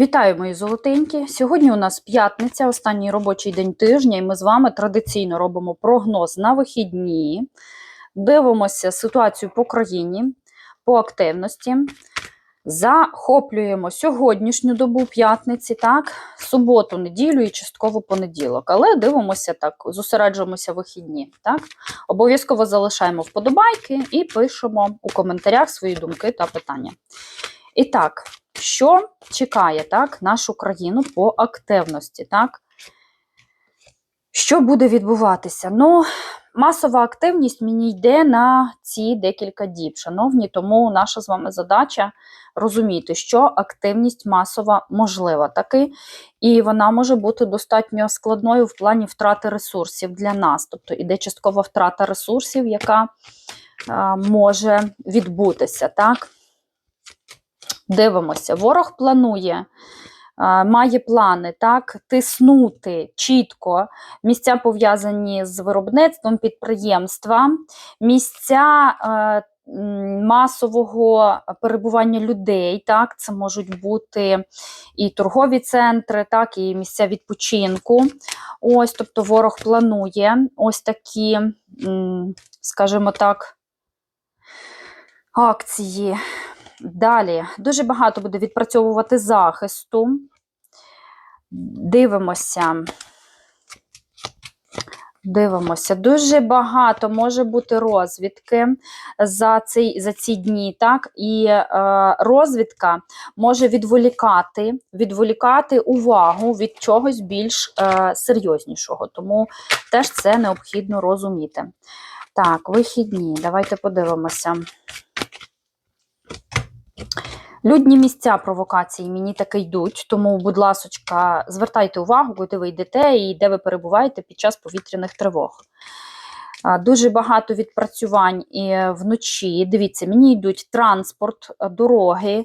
Вітаю, мої золотенькі! Сьогодні у нас п'ятниця, останній робочий день тижня, і ми з вами традиційно робимо прогноз на вихідні. Дивимося ситуацію по країні, по активності. Захоплюємо сьогоднішню добу п'ятниці, так, суботу, неділю і частково понеділок. Але дивимося так, зосереджуємося вихідні. Так? Обов'язково залишаємо вподобайки і пишемо у коментарях свої думки та питання. І так, що чекає так, нашу країну по активності? Так? Що буде відбуватися? Ну, масова активність мені йде на ці декілька діб, шановні, тому наша з вами задача розуміти, що активність масова можлива таки, і вона може бути достатньо складною в плані втрати ресурсів для нас. Тобто іде часткова втрата ресурсів, яка а, може відбутися. так? Дивимося, ворог планує, має плани так, тиснути чітко місця пов'язані з виробництвом підприємства, місця е, масового перебування людей. Так, Це можуть бути і торгові центри, так, і місця відпочинку. Ось, тобто ворог планує ось такі, скажімо так, акції. Далі дуже багато буде відпрацьовувати захисту. Дивимося. Дивимося, дуже багато може бути розвідки за цей, за ці дні, так? І е, розвідка може відволікати, відволікати увагу від чогось більш е, серйознішого. Тому теж це необхідно розуміти. Так, вихідні, давайте подивимося. Людні місця провокації мені таки йдуть, тому, будь ласочка, звертайте увагу, куди ви йдете і де ви перебуваєте під час повітряних тривог. Дуже багато відпрацювань і вночі. Дивіться, мені йдуть транспорт, е, дороги, е,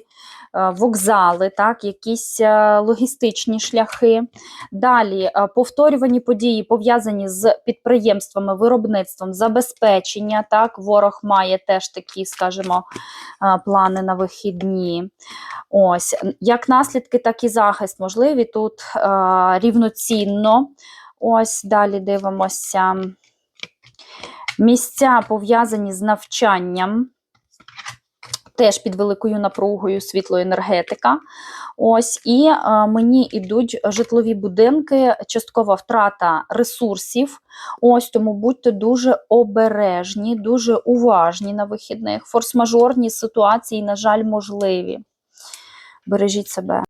вокзали, так, якісь е, логістичні шляхи. Далі е, повторювані події пов'язані з підприємствами, виробництвом, забезпечення. Так, ворог має теж такі, скажімо, е, плани на вихідні. Ось, як наслідки, так і захист можливі тут е, рівноцінно. Ось далі дивимося. Місця пов'язані з навчанням, теж під великою напругою світлоенергетика. Ось, і е, мені йдуть житлові будинки, часткова втрата ресурсів. Ось тому будьте дуже обережні, дуже уважні на вихідних. Форс-мажорні ситуації, на жаль, можливі. Бережіть себе.